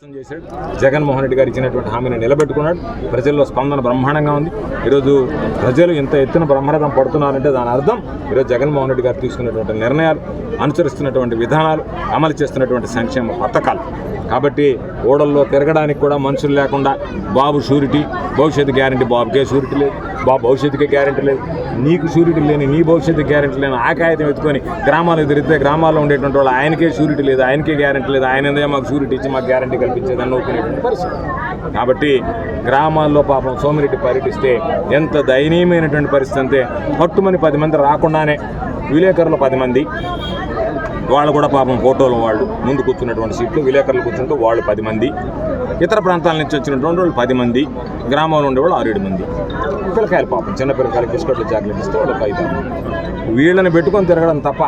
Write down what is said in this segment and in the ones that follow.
మోసం చేశాడు. జగన్మోహన్ రెడ్డి గారు ఇచ్చినటువంటి హామీని నిలబెట్టుకున్నాడు. ప్రజల్లో స్పందన బ్రహ్మాండంగా ఉంది. ఈరోజు ప్రజలు ఇంత ఎత్తున బ్రహ్మరథం పడుతున్నారంటే దాని అర్థం ఈరోజు జగన్మోహన్ రెడ్డి గారు తీసుకున్నటువంటి నిర్ణయాలు అనుసరిస్తున్నటువంటి విధానాలు అమలు చేస్తున్నటువంటి సంక్షేమ పథకాలు. కాబట్టి ఓడల్లో తిరగడానికి కూడా మనుషులు లేకుండా బాబు షూరిటీ భవిష్యత్తు గ్యారంటీ బాబుకే షూరిటీ లేదు బాబు భవిష్యత్తుకే గ్యారంటీ లేదు. నీకు షూరిటీ లేని నీ భవిష్యత్తు గ్యారంటీ లేని ఆకాయతం ఎత్తుకొని గ్రామాలు తిరిగితే గ్రామాల్లో ఉండేటువంటి వాళ్ళు ఆయనకే షూరిటీ లేదు ఆయనకే గ్యారంటీ లేదు ఆయన మాకు షూరిటీ ఇచ్చి మాకు గ్యారంటీ కల్పించేది అని పరిస్థితి. కాబట్టి గ్రామాల్లో పాపం సోమిరెడ్డి పర్యటిస్తే ఎంత దయనీయమైనటువంటి పరిస్థితి అంతే పట్టుమని పది మంది రాకుండానే విలేకరులు పది మంది. వాళ్ళు కూడా పాపం ఫోటోలు వాళ్ళు ముందు కూర్చున్నటువంటి సీట్లు విలేకరులు కూర్చుంటూ వాళ్ళు పది మంది. ఇతర ప్రాంతాల నుంచి వచ్చినటువంటి వాళ్ళు పది మంది. గ్రామంలో ఉండేవాళ్ళు ఆరేడు మంది. పిల్లకాయలు పాపం చిన్న పిల్లకాయలు బిస్కెట్లు చాక్లెట్ ఇస్తే వాళ్ళకి ఐదు వీళ్ళని పెట్టుకొని తిరగడం తప్ప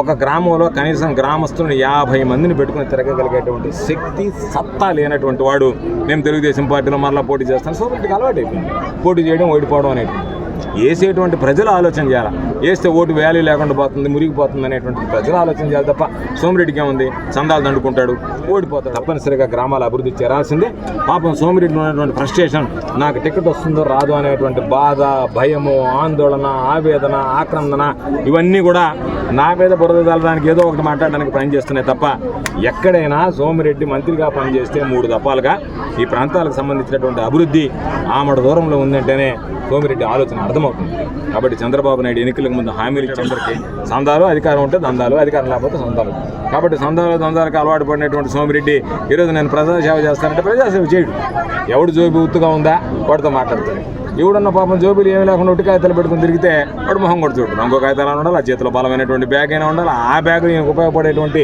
ఒక గ్రామంలో కనీసం గ్రామస్తులను యాభై మందిని పెట్టుకొని తిరగగలిగేటువంటి శక్తి సత్తా లేనటువంటి వాడు మేము తెలుగుదేశం పార్టీలో మరలా పోటీ చేస్తాను. సో వీటికి అలవాటు అయిపోయింది పోటీ చేయడం ఓడిపోవడం అనేది. వేసేటువంటి ప్రజలు ఆలోచన చేయాలి? వేస్తే ఓటు వాల్యూ లేకుండా పోతుంది మురిగిపోతుంది అనేటువంటి ప్రజలు ఆలోచన చేయాలి తప్ప సోమిరెడ్డికి ఏముంది? చందాలు దండుకుంటాడు ఓడిపోతాడు. తప్పనిసరిగా గ్రామాల అభివృద్ధి చేరాల్సిందే. పాపం సోమిరెడ్డిలో ఉన్నటువంటి ఫ్రస్ట్రేషన్ నాకు టికెట్ వస్తుందో రాదు అనేటువంటి బాధ భయము ఆందోళన ఆవేదన ఆక్రందన ఇవన్నీ కూడా నా మీద బురద తల్లడానికి ఏదో ఒకటి మాట్లాడడానికి పని చేస్తున్నాయి తప్ప ఎక్కడైనా సోమిరెడ్డి మంత్రిగా పనిచేస్తే మూడు దఫాలుగా ఈ ప్రాంతాలకు సంబంధించినటువంటి అభివృద్ధి ఆమడ దూరంలో ఉందంటేనే సోమిరెడ్డి ఆలోచన అర్థమవుతుంది. కాబట్టి చంద్రబాబు నాయుడు ఎన్నికలు ముందు హామీలు ఇచ్చేందరికి సందాలు అధికారం ఉంటే దందాలు అధికారం లేకపోతే సందాలు. కాబట్టి సందాలు దందాలకు అలవాటు పడినటువంటి సోమిరెడ్డి ఈరోజు నేను ప్రజాసేవ చేస్తానంటే ప్రజాసేవ చేయడు. ఎవడు జోబి ఉత్తుగా ఉందా వాడితో మాట్లాడతాడు. ఎవడన్న పాపం జోబీలు ఏమీ లేకుండా ఒట్టి కాగితాలు పెట్టుకుని తిరిగితే వాడు మొహం కూడా చూడదు ఇంకో కాగితాలు ఉండాలి ఆ చేతిలో బలమైనటువంటి బ్యాగ్ అయినా ఉండాలి ఆ బ్యాగ్ ఉపయోగపడేటువంటి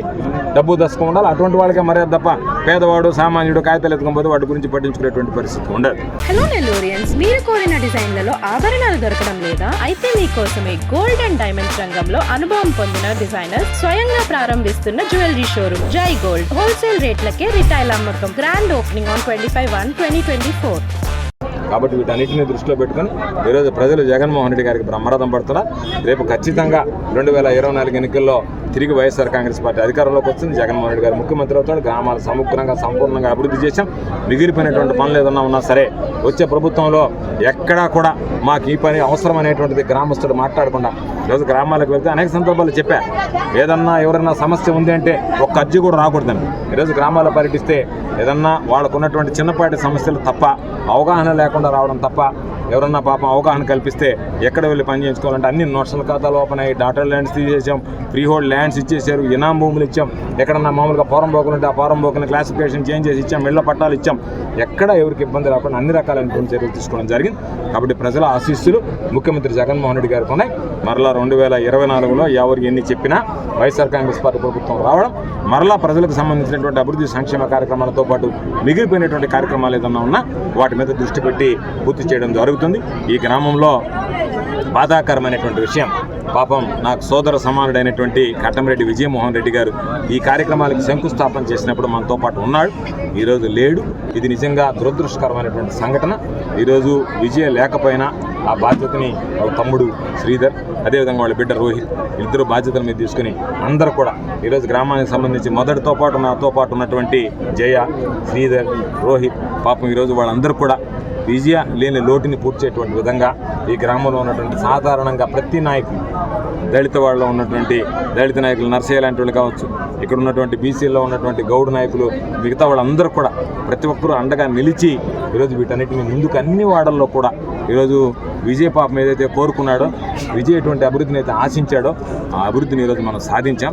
డబ్బు దశకం ఉండాలి. అటువంటి వాళ్ళకే మర్యాద తప్ప పేదవాడు సామాన్యుడు కాగితాలు ఎత్తుకపోతే వాటి గురించి పట్టించుకునేటువంటి పరిస్థితి ఉండదు. హలో నెల్లూరియన్స్ మీరు కోరిన డిజైన్లలో ఆభరణాలు దొరకడం లేదా అయితే మీకోసమే గోల్డ్ అండ్ డైమండ్స్ రంగంలో అనుభవం పొందిన డిజైనర్ స్వయంగా ప్రారంభిస్తున్న jewellery showroom Jai Gold wholesale రేట్లకే రిటైల్ అమ్మకం. Grand opening on twenty five one twenty twenty four కాబట్టి వీటన్నిటిని దృష్టిలో పెట్టుకొని ఈరోజు ప్రజలు జగన్మోహన్ రెడ్డి గారికి బ్రహ్మరథం పడుతున్నారు. రేపు ఖచ్చితంగా రెండు వేల ఇరవై నాలుగు ఎన్నికల్లో తిరిగి వైఎస్ఆర్ కాంగ్రెస్ పార్టీ అధికారంలోకి వస్తుంది. జగన్మోహన్ రెడ్డి గారు ముఖ్యమంత్రి అవుతాడు. గ్రామాలు సమగ్రంగా సంపూర్ణంగా అభివృద్ధి చేశాం. మిగిలిపోయినటువంటి పనులు ఏదన్నా ఉన్నా సరే వచ్చే ప్రభుత్వంలో ఎక్కడా కూడా మాకు ఈ పని అవసరం అనేటువంటిది గ్రామస్తుడు మాట్లాడకుండా ఈరోజు గ్రామాలకు వెళ్తే అనేక సందర్భాలు చెప్పా. ఏదన్నా ఎవరైనా సమస్య ఉంది అంటే ఒక్క అర్జీ కూడా రాకూడదని. ఈరోజు గ్రామాల్లో పర్యటిస్తే ఏదన్నా వాళ్ళకున్నటువంటి చిన్నపాటి సమస్యలు తప్ప అవగాహన లేకుండా రావడం తప్ప ఎవరన్నా పాపం అవగాహన కల్పిస్తే ఎక్కడ వెళ్ళి పని చేయించుకోవాలంటే అన్ని నోషనల్ ఖాతాలు ఓపెన్ అయ్యి డాటర్ ల్యాండ్స్ తీసేసాం. ఫ్రీ హోల్డ్ ల్యాండ్స్ ఇచ్చేసారు ఇనాం భూములు ఇచ్చాం. ఎక్కడన్నా మామూలుగా ఫారం బోకులు ఉంటే ఆ ఫారం బోకుని క్లాసిఫికేషన్ చేంజ్ చేసి ఇచ్చాం ఇళ్ళ పట్టాలు ఇచ్చాం. ఎక్కడ ఎవరికి ఇబ్బంది రాకుండా అన్ని రకాలైనటువంటి చర్యలు తీసుకోవడం జరిగింది. కాబట్టి ప్రజల ఆశీస్సులు ముఖ్యమంత్రి జగన్మోహన్ రెడ్డి గారికి ఉన్నాయి. మరలా రెండు వేల ఇరవై నాలుగులో ఎవరు ఎన్ని చెప్పినా వైఎస్ఆర్ కాంగ్రెస్ పార్టీ ప్రభుత్వం రావడం మరలా ప్రజలకు సంబంధించినటువంటి అభివృద్ధి సంక్షేమ కార్యక్రమాలతో పాటు మిగిలిపోయినటువంటి కార్యక్రమాలు ఏదన్నా ఉన్నా వాటి మీద దృష్టి పెట్టి పూర్తి చేయడం జరుగుతుంది. ఈ గ్రామంలో బాధాకరమైనటువంటి విషయం పాపం నాకు సోదర సమానుడైనటువంటి కట్టంరెడ్డి విజయమోహన్ రెడ్డి గారు ఈ కార్యక్రమాలకు శంకుస్థాపన చేసినప్పుడు మనతో పాటు ఉన్నాడు. ఈరోజు లేడు. ఇది నిజంగా దురదృష్టకరమైనటువంటి సంఘటన. ఈరోజు విజయ లేకపోయినా ఆ బాధ్యతని వాళ్ళ తమ్ముడు శ్రీధర్ అదేవిధంగా వాళ్ళ బిడ్డ రోహిత్ ఇద్దరు బాధ్యతల మీద తీసుకుని అందరూ కూడా ఈరోజు గ్రామానికి సంబంధించి మొదటితో పాటు నాతో పాటు ఉన్నటువంటి జయ శ్రీధర్ రోహిత్ పాపం ఈరోజు వాళ్ళందరూ కూడా విజయ లేని లోటుని పూడ్చేటువంటి విధంగా ఈ గ్రామంలో ఉన్నటువంటి సాధారణంగా ప్రతి నాయకులు దళిత వాళ్ళలో ఉన్నటువంటి దళిత నాయకులు నర్సయ్య లాంటి వాళ్ళు కావచ్చు ఇక్కడ ఉన్నటువంటి బీసీలో ఉన్నటువంటి గౌడ్ నాయకులు మిగతా వాళ్ళందరూ కూడా ప్రతి ఒక్కరూ అండగా నిలిచి ఈరోజు వీటన్నిటిని ముందుకు అన్ని వాడల్లో కూడా ఈరోజు విజయ పాపం ఏదైతే కోరుకున్నాడో విజయ్ ఎటువంటి అభివృద్ధిని అయితే ఆశించాడో ఆ అభివృద్ధిని ఈరోజు మనం సాధించాం.